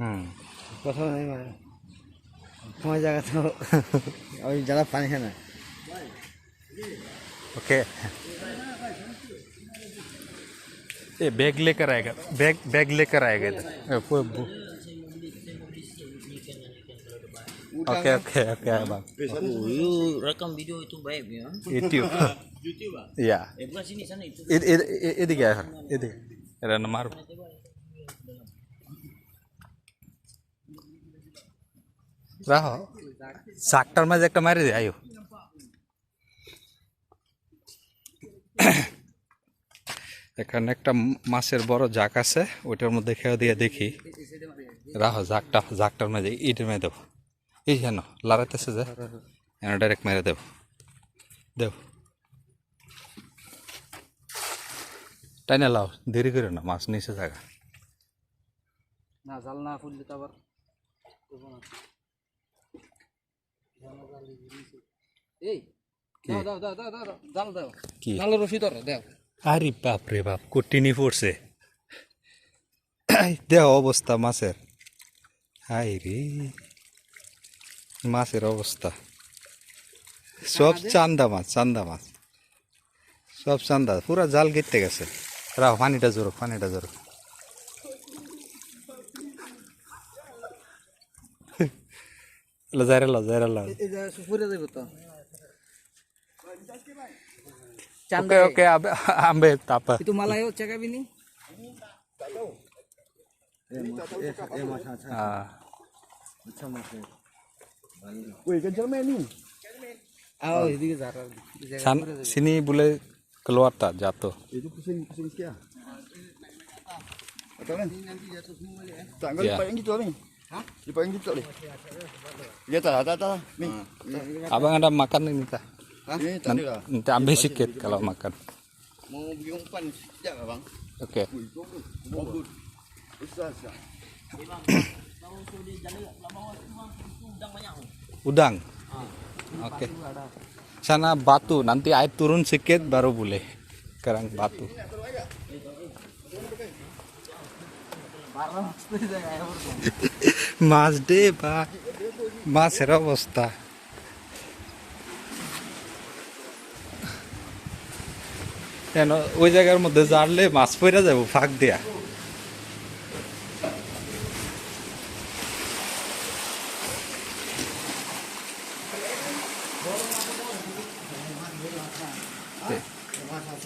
हाँ। बैग लेकर आएगा। बैग बैग लेकर आएगा ओके ओके ओके रकम वीडियो है तुम भाई यूट्यूब इधर इधर इधर इधर। এরা মার রাহ শাকটার মাঝে একটা মারি দে, আয়ো। এখানে একটা মাছের বড় জাক আছে, ওইটার মধ্যে খেয়ে দিয়ে দেখি। রাহ, জাকটা, জাকটার মাঝে ইটের মেরে দেবো। এই যেন লড়াইতেছে যে ডাইরেক্ট মেরে দেব। দেব। টাইনে লাও দেরি করে না মাছ নিচে থাকা না জাল না ফুললে তো আবার আরে বাপ রে বাপ কুটিনি পড়ছে দেহ অবস্থা মাছের হাই রে মাছের অবস্থা সব চান্দা মাছ চান্দা মাছ সব চান্দা পুরা জাল গেতে গেছে রাও পানিটা জোরো পানিটা জোরো যাইরা লাও যাইরা লাও ওকে ওকে আবে আম্বে তাপা। আছে হ্যাঁ। আচ্ছা মাছ oh ini zara সান- sini boleh keluar tak jatuh itu pusing pusing sekian Atau kan? Tak Ya. lipat yang gitu ni. Hah? Lipat yang gitu tak boleh. Ya tak, tak, tak. Ni. abang ada makan ini tak Ni tak ada lah. nanti ambil sikit kalau makan Mau pergi umpan sekejap lah bang. oke Ui, bagus. Bagus. Besar sekejap. udang oke sana batu nanti air turun sedikit baru boleh sekarang batu মাছ দে বা মাছের অবস্থা কেন ওই জায়গার মধ্যে জানলে মাছ পড়ে যাব ফাঁক দিয়া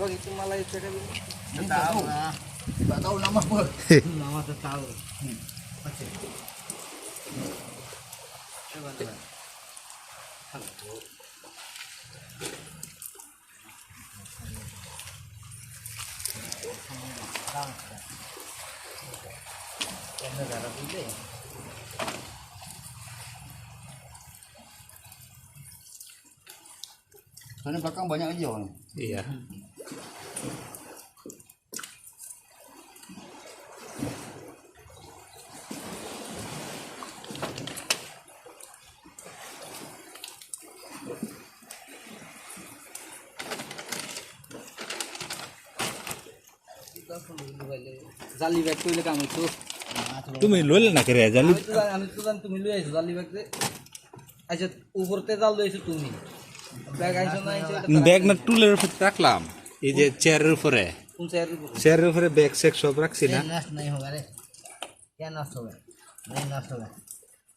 Wag itu malah itu kan. Enggak tahu. Enggak tahu nama apa. Nama tahu. Hmm. Oke. Coba dulu. Halo. Ini ada apa ini? Soalnya belakang banyak hijau nih. Iya. Hmm. জালি বেগ কইলে কাম হইতো তুমি লইলে না কেরে, জালি আমি তো জানি তুমি লই আইছো জালি ব্যাগ আচ্ছা উপরতে জাল লইছো তুমি ব্যাগ আইছো না আইছো ব্যাগ না টুলের উপর রাখলাম। এই যে চেয়ারের উপরে। কোন চেয়ারের উপরে চেয়ারের উপরে ব্যাগ, সেক সব রাখছি না। নাই হবে রে কেন নষ্ট হবে নাই নষ্ট হবে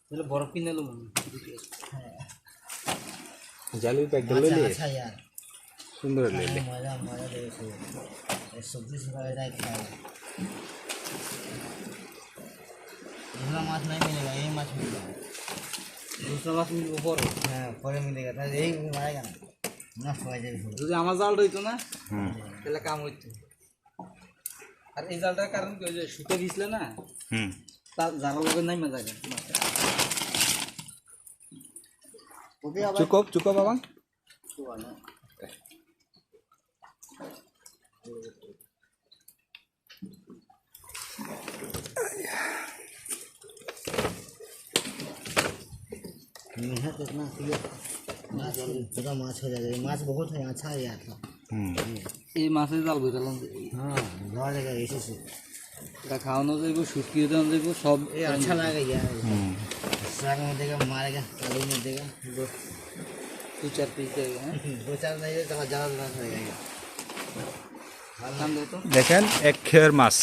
তাহলে বরফ কিনে লম জালি ব্যাগ লইলে। সুন্দর লইলে মজা মজা দেখো সবজি শুকালে মাছ নাই মিলেগা এই মাছ মিলবে দুশো মাছ মিলবে পরে হ্যাঁ পরে মিলেগা তাহলে এই মারা গেল নষ্ট হয়ে যাবে যদি আমার জালটা হইতো না তাহলে কাম হইতো আর এই জালটার কারণ কি হয়েছে সুতো ভিজলে না তার জানার লগে নাই মজা চুকব চুকব বাবা চুকব না मेहनत इतना किया माछ पूरा माछ हो जाएगा ये माछ बहुत है अच्छा है यार হুম এই মাছের জাল বইতালাম हाँ धोआ जाएगा ऐसे से এটা খাওয়ানো যাইব শুটকিও দেওয়া যাইব সব ये अच्छा लगेगा यार হুম साग में देगा मारेगा आलू में देगा दो দু চার পিস দেবে হ্যাঁ दो चार नहीं देगा तो ज़्यादा ज़्यादा रहेगा ये নাম দে তো দেখেন এক খেয়ের মাছ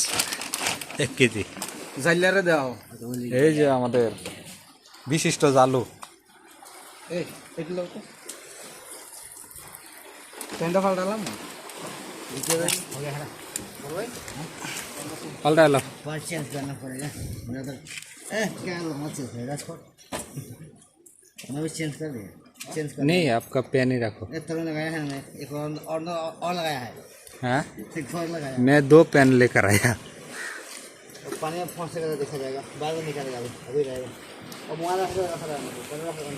এক কেজি জাইলারে দেওয়া এই যে আমাদের বিশিষ্ট জালু करना पड़ेगा मैं नहीं आपका पेन ही रखो एक लगाया है मैं एक और लगाया है मैं दो पेन लेकर आया पानी में फंसेगा देखा जाएगा बाद में निकालेगा अभी रहेगा और मोबाइल रखा